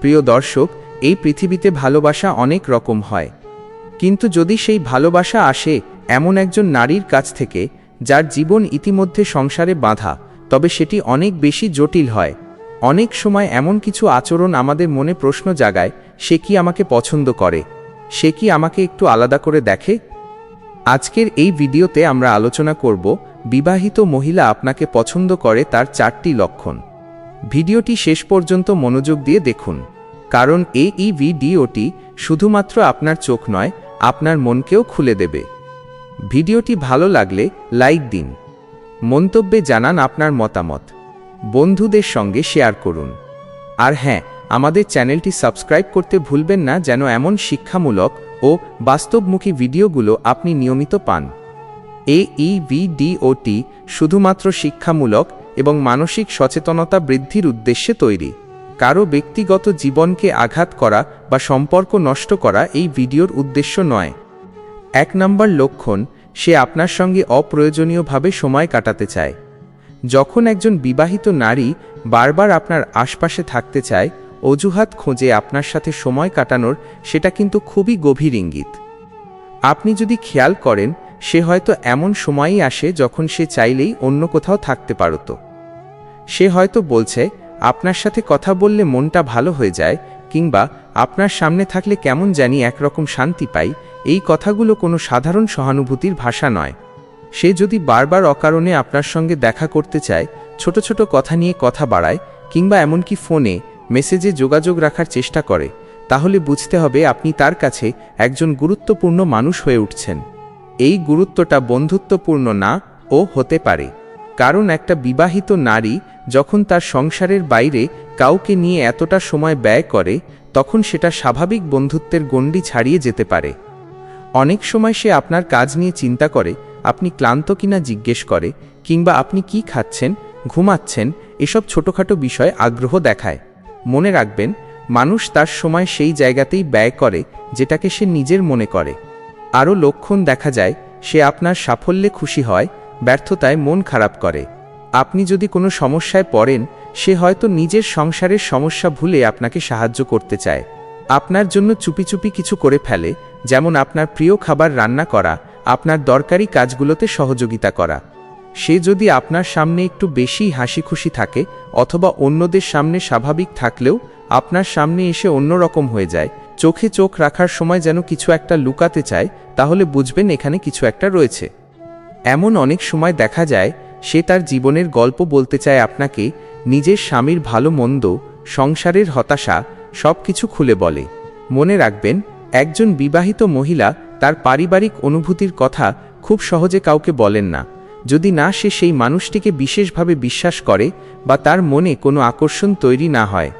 প্রিয় দর্শক, এই পৃথিবীতে ভালোবাসা অনেক রকম হয়। কিন্তু যদি সেই ভালোবাসা আসে এমন একজন নারীর কাছ থেকে, যার জীবন ইতিমধ্যে সংসারে বাঁধা, তবে সেটি অনেক বেশি জটিল হয়। অনেক সময় এমন কিছু আচরণ আমাদের মনে প্রশ্ন জাগায়, সে কি আমাকে পছন্দ করে? সে কি আমাকে একটু আলাদা করে দেখে? আজকের এই ভিডিওতে আমরা আলোচনা করব, বিবাহিত মহিলা আপনাকে পছন্দ করে তার চারটি লক্ষণ। ভিডিওটি শেষ পর্যন্ত মনোযোগ দিয়ে দেখুন, কারণ এই ভিডিওটি শুধুমাত্র আপনার চোখ নয়, আপনার মনকেও খুলে দেবে। ভিডিওটি ভালো লাগলে লাইক দিন। মন্তব্যে জানান আপনার মতামত। বন্ধুদের সঙ্গে শেয়ার করুন। আর হ্যাঁ আমাদের চ্যানেলটি সাবস্ক্রাইব করতে ভুলবেন না যেন এমন শিক্ষামূলক ও বাস্তবমুখী ভিডিওগুলো আপনি নিয়মিত পান। এই ভিডিওটি শুধুমাত্র শিক্ষামূলক এবং মানসিক সচেতনতা বৃদ্ধির উদ্দেশ্যে তৈরি। কারও ব্যক্তিগত জীবনকে আঘাত করা বা সম্পর্ক নষ্ট করা এই ভিডিওর উদ্দেশ্য নয়। এক নম্বর লক্ষণ, সে আপনার সঙ্গে অপ্রয়োজনীয়ভাবে সময় কাটাতে চায়। যখন একজন বিবাহিত নারী বারবার আপনার আশপাশে থাকতে চায়, অজুহাত খোঁজে আপনার সাথে সময় কাটানোর সেটা কিন্তু খুবই গভীর ইঙ্গিত। আপনি যদি খেয়াল করেন, সে হয়তো এমন সময়ই আসে যখন সে চাইলেই অন্য কোথাও থাকতে পারত। সে হয়তো বলছে, আপনার সাথে কথা বললে মনটা ভালো হয়ে যায়, কিংবা আপনার সামনে থাকলে কেমন জানি একরকম শান্তি পাই। এই কথাগুলো কোনো সাধারণ সহানুভূতির ভাষা নয়। সে যদি বারবার অকারণে আপনার সঙ্গে দেখা করতে চায়, ছোট ছোট কথা নিয়ে কথা বাড়ায়, কিংবা এমনকি ফোনে, মেসেজে যোগাযোগ রাখার চেষ্টা করে, তাহলে বুঝতে হবে আপনি তার কাছে একজন গুরুত্বপূর্ণ মানুষ হয়ে উঠছেন। এই গুরুত্বটা বন্ধুত্বপূর্ণ না, ও হতে পারে। কারণ একটা বিবাহিত নারী যখন তার সংসারের বাইরে কাউকে নিয়ে এতটা সময় ব্যয় করে, তখন সেটা স্বাভাবিক বন্ধুত্বের গণ্ডি ছাড়িয়ে যেতে পারে। অনেক সময় সে আপনার কাজ নিয়ে চিন্তা করে, আপনি ক্লান্ত কিনা জিজ্ঞেস করে, কিংবা আপনি কি খাচ্ছেন, ঘুমাচ্ছেন, এসব ছোটোখাটো বিষয় আগ্রহ দেখায়। মনে রাখবেন, মানুষ তার সময় সেই জায়গাতেই ব্যয় করে, যেটাকে সে নিজের মনে করে। আরও লক্ষণ দেখা যায়, সে আপনার সাফল্যে খুশি হয় ব্যর্থতায় মন খারাপ করে। আপনি যদি কোনো সমস্যায় পড়েন, সে হয়তো নিজের সংসারের সমস্যা ভুলে আপনাকে সাহায্য করতে চায়। আপনার জন্য চুপি চুপি কিছু করে ফেলে, যেমন আপনার প্রিয় খাবার রান্না করা, আপনার দরকারি কাজগুলোতে সহযোগিতা করা। সে যদি আপনার সামনে একটু বেশি হাসি খুশি থাকে, অথবা অন্যদের সামনে স্বাভাবিক থাকলেও, আপনার সামনে এসে অন্যরকম হয়ে যায়। চোখে চোখ রাখার সময় যেন কিছু একটা লুকাতে চায়, তাহলে বুঝবেন এখানে কিছু একটা রয়েছে। এমন অনেক সময় দেখা যায়, সে তার জীবনের গল্প বলতে চায় আপনাকে, নিজের স্বামীর ভালো মন্দ, সংসারের হতাশা সব কিছু খুলে বলে। মনে রাখবেন, একজন বিবাহিত মহিলা তার পারিবারিক অনুভূতির কথা খুব সহজে কাউকে বলেন না। যদি না সে সেই মানুষটিকে বিশেষভাবে বিশ্বাস করে বা তার মনে কোনো আকর্ষণ তৈরি না হয়।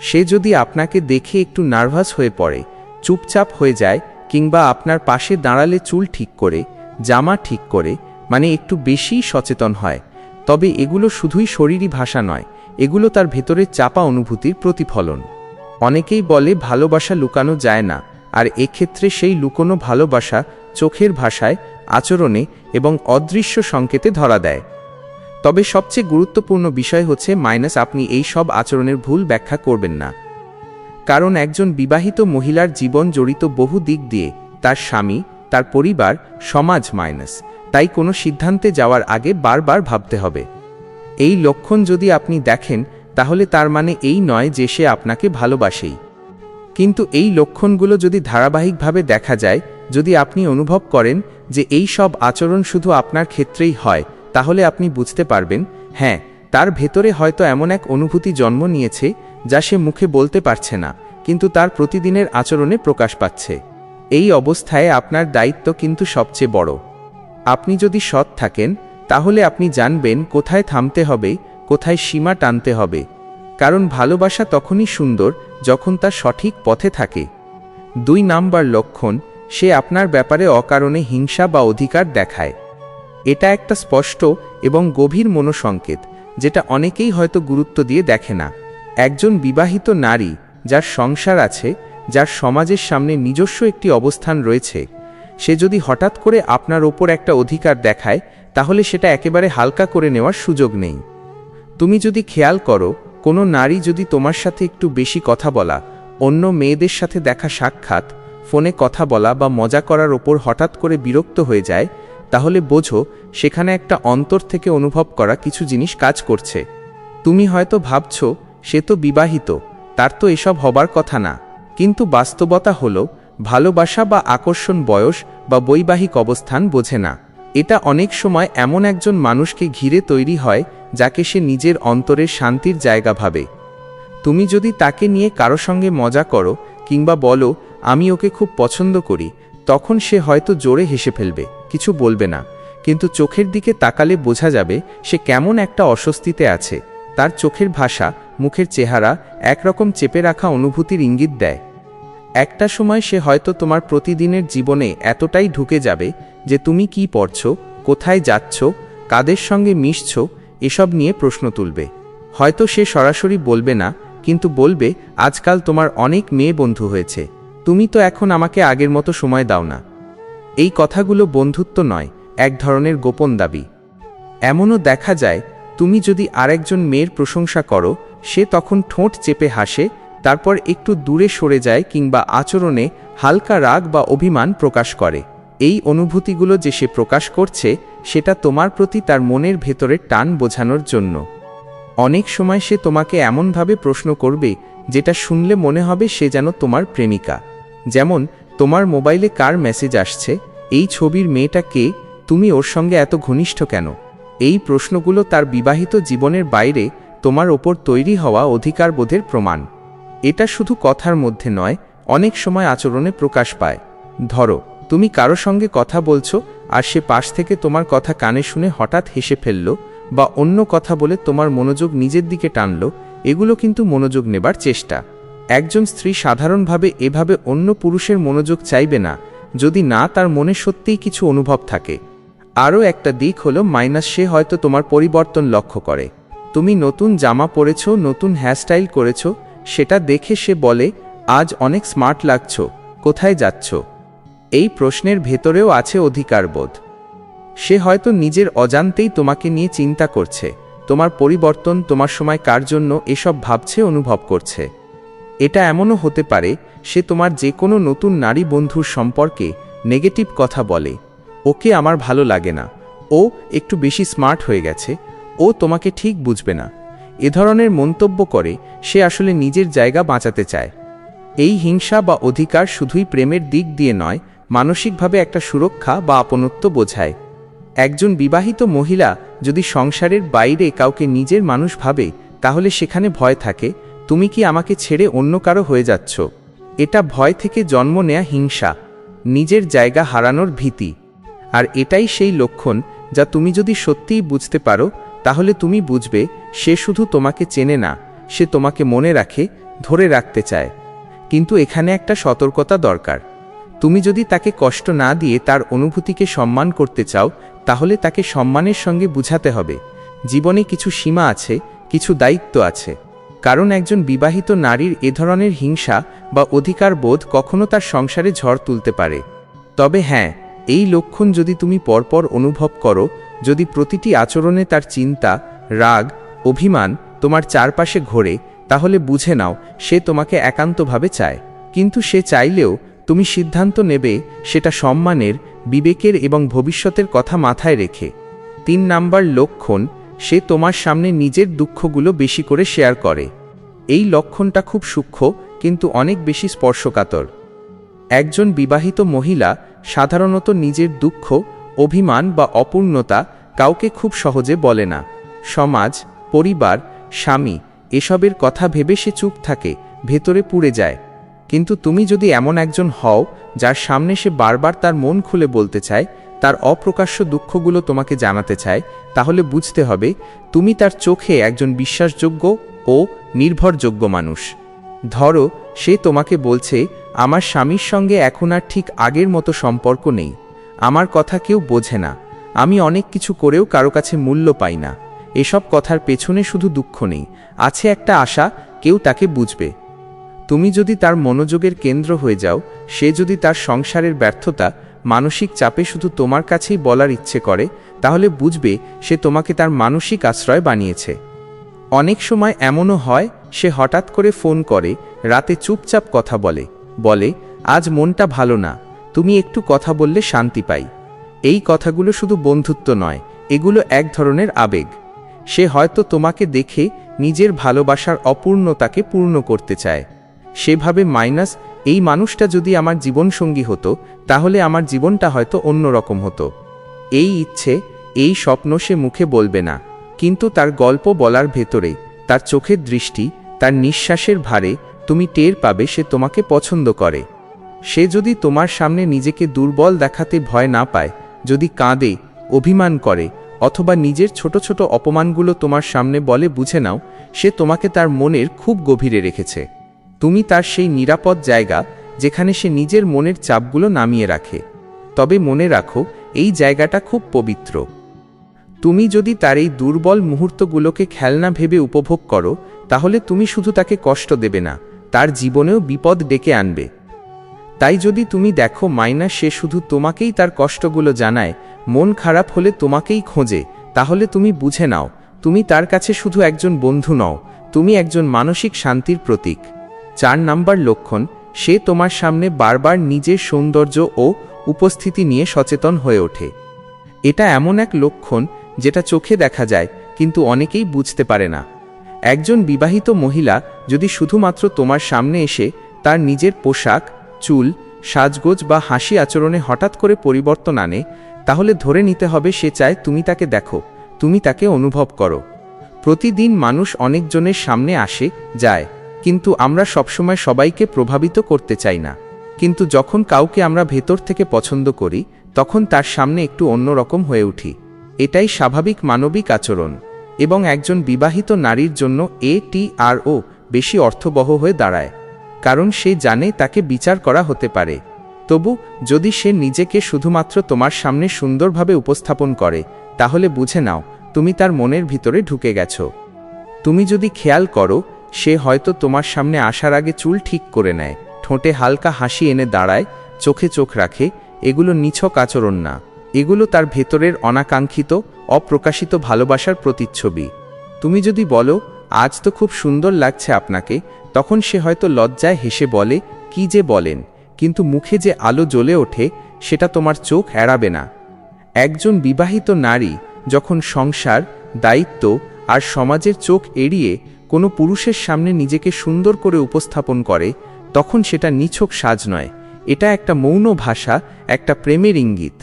সে যদি আপনাকে দেখে একটু নার্ভাস হয়ে পড়ে, চুপচাপ হয়ে যায় কিংবা আপনার পাশে দাঁড়ালে চুল ঠিক করে জামা ঠিক করে মানে একটু বেশিই সচেতন হয়। তবে এগুলো শুধুই শরীরী ভাষা নয়, এগুলো তার ভেতরের চাপা অনুভূতির প্রতিফলন। অনেকেই বলে ভালোবাসা লুকানো যায় না, আর এক্ষেত্রে সেই লুকোনো ভালোবাসা চোখের ভাষায়, আচরণে এবং অদৃশ্য সংকেতে ধরা দেয়। তবে সবচেয়ে গুরুত্বপূর্ণ বিষয় হচ্ছে মাইনাস আপনি এই সব আচরণের ভুল ব্যাখ্যা করবেন না। কারণ একজন বিবাহিত মহিলার জীবন জড়িত বহু দিক দিয়ে, তার স্বামী তার পরিবার সমাজ মাইনাস। তাই কোনো সিদ্ধান্তে যাওয়ার আগে বারবার ভাবতে হবে। এই লক্ষণ যদি আপনি দেখেন, তাহলে তার মানে এই নয় যে সে আপনাকে ভালোবাসেই। কিন্তু এই লক্ষণগুলো যদি ধারাবাহিকভাবে দেখা যায়, যদি আপনি অনুভব করেন যে এই সব আচরণ শুধু আপনার ক্ষেত্রেই হয়, তাহলে আপনি বুঝতে পারবেন হ্যাঁ তার ভেতরে হয়তো এমন এক অনুভূতি জন্ম নিয়েছে যা সে মুখে বলতে পারছে না, কিন্তু তার প্রতিদিনের আচরণে প্রকাশ পাচ্ছে। এই অবস্থায় আপনার দায়িত্ব কিন্তু সবচেয়ে বড়। আপনি যদি সৎ থাকেন, তাহলে আপনি জানবেন কোথায় থামতে হবে, কোথায় সীমা টানতে হবে। কারণ ভালোবাসা তখনই সুন্দর যখন তা সঠিক পথে থাকে। দুই নাম্বার লক্ষণ, সে আপনার ব্যাপারে অকারণে হিংসা বা অধিকার দেখায়। এটা একটা স্পষ্ট এবং গভীর মনোসংকেত, যেটা অনেকেই হয়তো গুরুত্ব দিয়ে দেখে না। একজন বিবাহিত নারী, যার সংসার আছে যার সমাজের সামনে নিজস্ব একটি অবস্থান রয়েছে, সে যদি হঠাৎ করে আপনার ওপর একটা অধিকার দেখায়, তাহলে সেটা একেবারে হালকা করে নেওয়ার সুযোগ নেই। তুমি যদি খেয়াল করো, কোনো নারী যদি তোমার সাথে একটু বেশি কথা বলা, অন্য মেয়েদের সাথে দেখা সাক্ষাৎ, ফোনে কথা বলা বা মজা করার ওপর হঠাৎ করে বিরক্ত হয়ে যায়, তাহলে বোঝো সেখানে একটা অন্তর থেকে অনুভব করা কিছু জিনিস কাজ করছে। তুমি হয়তো ভাবছ, সে তো বিবাহিত, তার তো এসব হবার কথা না। কিন্তু বাস্তবতা হলো, ভালোবাসা বা আকর্ষণ বয়স বা বৈবাহিক অবস্থান বোঝে না। এটা অনেক সময় এমন একজন মানুষকে ঘিরে তৈরি হয়, যাকে সে নিজের অন্তরের শান্তির জায়গা ভাবে। তুমি যদি তাকে নিয়ে কারও সঙ্গে মজা করো, কিংবা বলো, আমি ওকে খুব পছন্দ করি, তখন সে হয়তো জোরে হেসে ফেলবে, কিছু বলবে না। কিন্তু চোখের দিকে তাকালে বোঝা যাবে, সে কেমন একটা অস্বস্তিতে আছে। তার চোখের ভাষা, মুখের চেহারা, একরকম চেপে রাখা অনুভূতির ইঙ্গিত দেয়। একটা সময় সে হয়তো তোমার প্রতিদিনের জীবনে এতটাই ঢুকে যাবে যে তুমি কি পড়ছ, কোথায় যাচ্ছ, কাদের সঙ্গে মিশছ, এসব নিয়ে প্রশ্ন তুলবে। হয়তো সে সরাসরি বলবে না, কিন্তু বলবে, আজকাল তোমার অনেক মেয়ে বন্ধু হয়েছে। তুমি তো এখন আমাকে আগের মতো সময় দাও না। এই কথাগুলো বন্ধুত্ব নয়, এক ধরনের গোপন দাবি। এমনও দেখা যায়, তুমি যদি আরেকজন মেয়ের প্রশংসা করো, সে তখন ঠোঁট চেপে হাসে তারপর একটু দূরে সরে যায় কিংবা আচরণে হালকা রাগ বা অভিমান প্রকাশ করে। এই অনুভূতিগুলো যে সে প্রকাশ করছে, সেটা তোমার প্রতি তার মনের ভেতরের টান বোঝানোর জন্য। অনেক সময় সে তোমাকে এমনভাবে প্রশ্ন করবে, যেটা শুনলে মনে হবে সে যেন তোমার প্রেমিকা। যেমন, তোমার মোবাইলে কার মেসেজ আসছে? এই ছবির মেয়েটা কে? তুমি ওর সঙ্গে এত ঘনিষ্ঠ কেন? এই প্রশ্নগুলো তার বিবাহিত জীবনের বাইরে তোমার ওপর তৈরি হওয়া অধিকারবোধের প্রমাণ। এটা শুধু কথার মধ্যে নয়, অনেক সময় আচরণে প্রকাশ পায়। ধরো, তুমি কারও সঙ্গে কথা বলছো, আর সে পাশ থেকে তোমার কথা কানে শুনে হঠাৎ হেসে ফেলল, বা অন্য কথা বলে তোমার মনোযোগ নিজের দিকে টানল, এগুলো কিন্তু মনোযোগ নেবার চেষ্টা। একজন স্ত্রী সাধারণভাবে এভাবে অন্য পুরুষের মনোযোগ চাইবে না, যদি না তার মনে সত্যিই কিছু অনুভব থাকে। আরও একটা দিক হলো মাইনাস সে হয়তো তোমার পরিবর্তন লক্ষ্য করে। তুমি নতুন জামা পরেছ, নতুন হেয়ারস্টাইল করেছ সেটা দেখে সে বলে, আজ অনেক স্মার্ট লাগছ, কোথায় যাচ্ছ? এই প্রশ্নের ভেতরেও আছে অধিকারবোধ। সে হয়তো নিজের অজান্তেই তোমাকে নিয়ে চিন্তা করছে, তোমার পরিবর্তন, তোমার সময় কার জন্য এসব ভাবছে, অনুভব করছে। এটা এমনও হতে পারে, সে তোমার যে কোনো নতুন নারী বন্ধুর সম্পর্কে নেগেটিভ কথা বলে, ওকে আমার ভালো লাগে না, ও একটু বেশি স্মার্ট হয়ে গেছে, ও তোমাকে ঠিক বুঝবে না। এ ধরনের মন্তব্য করে, সে আসলে নিজের জায়গা বাঁচাতে চায়। এই হিংসা বা অধিকার শুধুই প্রেমের দিক দিয়ে নয়, মানসিকভাবে একটা সুরক্ষা বা আপনত্ব বোঝায়। একজন বিবাহিত মহিলা যদি সংসারের বাইরে কাউকে নিজের মানুষ ভাবে, তাহলে সেখানে ভয় থাকে, তুমি কি আমাকে ছেড়ে অন্য কারও হয়ে যাচ্ছ? এটা ভয় থেকে জন্ম নেয়া হিংসা, নিজের জায়গা হারানোর ভীতি। আর এটাই সেই লক্ষণ যা তুমি যদি সত্যিই বুঝতে পারো তাহলে তুমি বুঝবে, সে শুধু তোমাকে চেনে না, সে তোমাকে মনে রাখে, ধরে রাখতে চায়। কিন্তু এখানে একটা সতর্কতা দরকার। তুমি যদি তাকে কষ্ট না দিয়ে তার অনুভূতিকে সম্মান করতে চাও, তাহলে তাকে সম্মানের সঙ্গে বুঝাতে হবে। জীবনে কিছু সীমা আছে, কিছু দায়িত্ব আছে। কারণ একজন বিবাহিত নারীর এ ধরনের হিংসা বা অধিকার বোধ কখনো তার সংসারে ঝড় তুলতে পারে। তবে হ্যাঁ এই লক্ষণ যদি তুমি পরপর অনুভব করো যদি প্রতিটি আচরণে তার চিন্তা, রাগ, অভিমান তোমার চারপাশে ঘোরে, তাহলে বুঝে নাও, সে তোমাকে একান্তভাবে চায়। কিন্তু সে চাইলেও তুমি সিদ্ধান্ত নেবে সেটা সম্মানের, বিবেকের এবং ভবিষ্যতের কথা মাথায় রেখে। তিন নাম্বার লক্ষণ, সে তোমার সামনে নিজের দুঃখগুলো বেশি করে শেয়ার করে। এই লক্ষণটা খুব সূক্ষ্ম, কিন্তু অনেক বেশি স্পর্শকাতর। একজন বিবাহিত মহিলা সাধারণত নিজের দুঃখ অভিমান বা অপূর্ণতা কাউকে খুব সহজে বলে না। সমাজ, পরিবার, স্বামী এসবের কথা ভেবে সে চুপ থাকে, ভেতরে পুড়ে যায়। কিন্তু তুমি যদি এমন একজন হও, যার সামনে সে বারবার তার মন খুলে বলতে চায়, তার অপ্রকাশ্য দুঃখগুলো তোমাকে জানাতে চায়, তাহলে বুঝতে হবে তুমি তার চোখে একজন বিশ্বাসযোগ্য ও নির্ভরযোগ্য মানুষ। ধরো, সে তোমাকে বলছে, আমার স্বামীর সঙ্গে এখন আর ঠিক আগের মতো সম্পর্ক নেই। আমার কথা কেউ বোঝে না। আমি অনেক কিছু করেও কারও কাছে মূল্য পাই না। এসব কথার পেছনে শুধু দুঃখ নেই। আছে একটা আশা, কেউ তাকে বুঝবে। তুমি যদি তার মনোযোগের কেন্দ্র হয়ে যাও, সে যদি তার সংসারের ব্যর্থতা, মানসিক চাপে শুধু তোমার কাছেই বলার ইচ্ছে করে, তাহলে বুঝবে সে তোমাকে তার মানসিক আশ্রয় বানিয়েছে। অনেক সময় এমনও হয়, সে হঠাৎ করে ফোন করে, রাতে চুপচাপ কথা বলে। বলে, আজ মনটা ভালো না। তুমি একটু কথা বললে শান্তি পাই। এই কথাগুলো শুধু বন্ধুত্ব নয়, এগুলো এক ধরনের আবেগ। সে হয়তো তোমাকে দেখে নিজের ভালোবাসার অপূর্ণতাকে পূর্ণ করতে চায়। সেভাবে মাইনাস, এই মানুষটা যদি আমার জীবনসঙ্গী হতো, তাহলে আমার জীবনটা হয়তো অন্যরকম হতো। এই ইচ্ছে, এই স্বপ্ন সে মুখে বলবে না, কিন্তু তার গল্প বলার ভেতরে, তার চোখের দৃষ্টি, তার নিঃশ্বাসের ভারে, তুমি টের পাবে সে তোমাকে পছন্দ করে। সে যদি তোমার সামনে নিজেকে দুর্বল দেখাতে ভয় না পায়, যদি কাঁদে, অভিমান করে, অথবা নিজের ছোট ছোট অপমানগুলো তোমার সামনে বলে বুঝে নাও, সে তোমাকে তার মনের খুব গভীরে রেখেছে। তুমি তার সেই নিরাপদ জায়গা, যেখানে সে নিজের মনের চাপগুলো নামিয়ে রাখে। তবে মনে রাখো, এই জায়গাটা খুব পবিত্র। তুমি যদি তার এই দুর্বল মুহূর্তগুলোকে খেলনা ভেবে উপভোগ করো, তাহলে তুমি শুধু তাকে কষ্ট দেবে না, তার জীবনেও বিপদ ডেকে আনবে। তাই যদি তুমি দেখো মাইনা সে শুধু তোমাকেই তার কষ্টগুলো জানায়, মন খারাপ হলে তোমাকেই খোঁজে, তাহলে তুমি বুঝে নাও, তুমি তার কাছে শুধু একজন বন্ধু নও, তুমি একজন মানসিক শান্তির প্রতীক। চার নাম্বার লক্ষণ, সে তোমার সামনে বারবার নিজের সৌন্দর্য ও উপস্থিতি নিয়ে সচেতন হয়ে ওঠে। এটা এমন এক লক্ষণ যেটা চোখে দেখা যায়, কিন্তু অনেকেই বুঝতে পারে না। একজন বিবাহিত মহিলা যদি শুধুমাত্র তোমার সামনে এসে তার নিজের পোশাক চুল, সাজগোজ বা হাসি আচরণে হঠাৎ করে পরিবর্তন আনে, তাহলে ধরে নিতে হবে সে চায় তুমি তাকে দেখো, তুমি তাকে অনুভব করো। প্রতিদিন মানুষ অনেকজনের সামনে আসে, যায়, কিন্তু আমরা সবসময় সবাইকে প্রভাবিত করতে চাই না। কিন্তু যখন কাউকে আমরা ভেতর থেকে পছন্দ করি, তখন তার সামনে একটু অন্যরকম হয়ে উঠি। এটাই স্বাভাবিক মানবিক আচরণ। এবং একজন বিবাহিত নারীর জন্য এ টি আর ও বেশি অর্থবহ হয়ে দাঁড়ায়। কারণ সে জানে তাকে বিচার করা হতে পারে। তবু, যদি সে নিজেকে শুধুমাত্র তোমার সামনে সুন্দরভাবে উপস্থাপন করে, তাহলে বুঝে নাও, তুমি তার মনের ভিতরে ঢুকে গেছো। তুমি যদি খেয়াল করো, সে হয়তো তোমার সামনে আসার আগে চুল ঠিক করে নেয়, ঠোঁটে হালকা হাসি এনে দাঁড়ায়, চোখে চোখ রাখে, এগুলো নিছক আচরণ না। এগুলো তার ভেতরের অনাকাঙ্ক্ষিত, অপ্রকাশিত ভালোবাসার প্রতিচ্ছবি। তুমি যদি বলো, আজ তো খুব সুন্দর লাগছে আপনাকে তখন সে হয়তো লজ্জায় হেসে বলে, কি যে বলেন, কিন্তু মুখে যে আলো জ্বলে ওঠে, সেটা তোমার চোখ এড়াবে না। একজন বিবাহিত নারী যখন সংসার, দায়িত্ব আর সমাজের চোখ এড়িয়ে কোনো পুরুষের সামনে নিজেকে সুন্দর করে উপস্থাপন করে, তখন সেটা নিছক সাজ নয়। এটা একটা মৌন ভাষা, একটা প্রেমের ইঙ্গিত।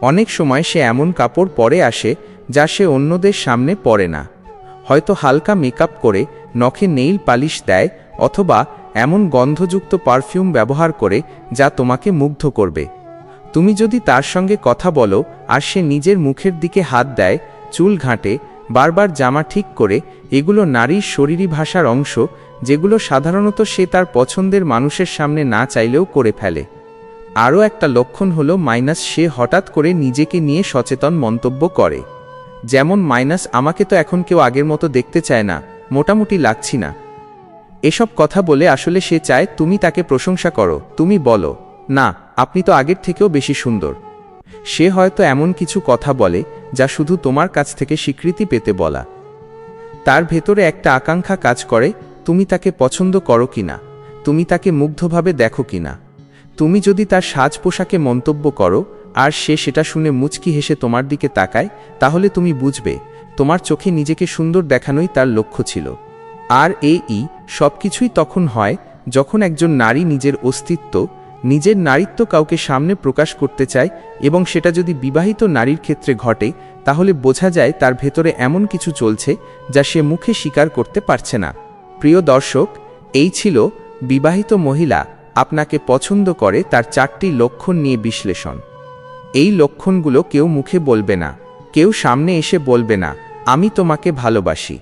অনেক সময় সে এমন কাপড় পরে আসে, যা সে অন্যদের সামনে পরে না। হয়তো হালকা মেকআপ করে নখে নেইল পালিশ দেয় অথবা এমন গন্ধযুক্ত পারফিউম ব্যবহার করে যা তোমাকে মুগ্ধ করবে। তুমি যদি তার সঙ্গে কথা বলো আর সে নিজের মুখের দিকে হাত দেয়, চুল ঘাঁটে, বারবার জামা ঠিক করে, এগুলো নারীর শরীরী ভাষার অংশ, যেগুলো সাধারণত সে তার পছন্দের মানুষের সামনে না চাইলেও করে ফেলে। আরও একটা লক্ষণ হলো মাইনাস সে হঠাৎ করে নিজেকে নিয়ে সচেতন মন্তব্য করে। যেমন, মাইনাস আমাকে তো এখন কেউ আগের মতো দেখতে চায় না। মোটামুটি লাগছি না। এসব কথা বলে আসলে সে চায়, তুমি তাকে প্রশংসা করো, তুমি বলো, না, আপনি তো আগের থেকেও বেশি সুন্দর। সে হয়তো এমন কিছু কথা বলে, যা শুধু তোমার কাছ থেকে স্বীকৃতি পেতে বলা। তার ভেতরে একটা আকাঙ্ক্ষা কাজ করে, তুমি তাকে পছন্দ করো কিনা তুমি তাকে মুগ্ধভাবে দেখো কিনা তুমি যদি তার সাজ পোশাকে মন্তব্য করো, আর সে সেটা শুনে মুচকি হেসে তোমার দিকে তাকায়, তাহলে তুমি বুঝবে তোমার চোখে নিজেকে সুন্দর দেখানোই তার লক্ষ্য ছিল। আর এই সব কিছুই তখন হয় যখন একজন নারী নিজের অস্তিত্ব, নিজের নারীত্ব কাউকে সামনে প্রকাশ করতে চায় এবং সেটা যদি বিবাহিত নারীর ক্ষেত্রে ঘটে, তাহলে বোঝা যায় তার ভেতরে এমন কিছু চলছে যা সে মুখে স্বীকার করতে পারছে না। প্রিয় দর্শক, এই ছিল বিবাহিত মহিলা আপনাকে পছন্দ করে তার চারটি লক্ষণ নিয়ে বিশ্লেষণ। এই লক্ষণগুলো কেউ মুখে বলবে না। কেউ সামনে এসে বলবে না, আমি তোমাকে ভালোবাসি।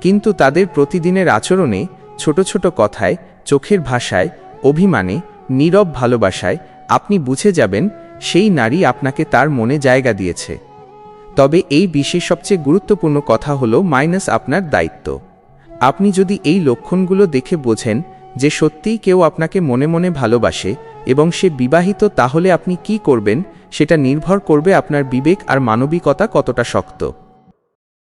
কিন্তু তাদের প্রতিদিনের আচরণে, ছোট ছোট কথায়, চোখের ভাষায়, অভিমানে, নীরব ভালোবাসায় আপনি বুঝে যাবেন, সেই নারী আপনাকে তার মনে জায়গা দিয়েছে। তবে এই বিশেষ সবচেয়ে গুরুত্বপূর্ণ কথা হলো মাইনাস আপনার দায়িত্ব। আপনি যদি এই লক্ষণগুলো দেখে বোঝেন যে সত্যিই কেউ আপনাকে মনে মনে ভালোবাসে এবং সে বিবাহিত তাহলে আপনি কি করবেন, সেটা নির্ভর করবে আপনার বিবেক আর মানবিকতা কতটা শক্ত।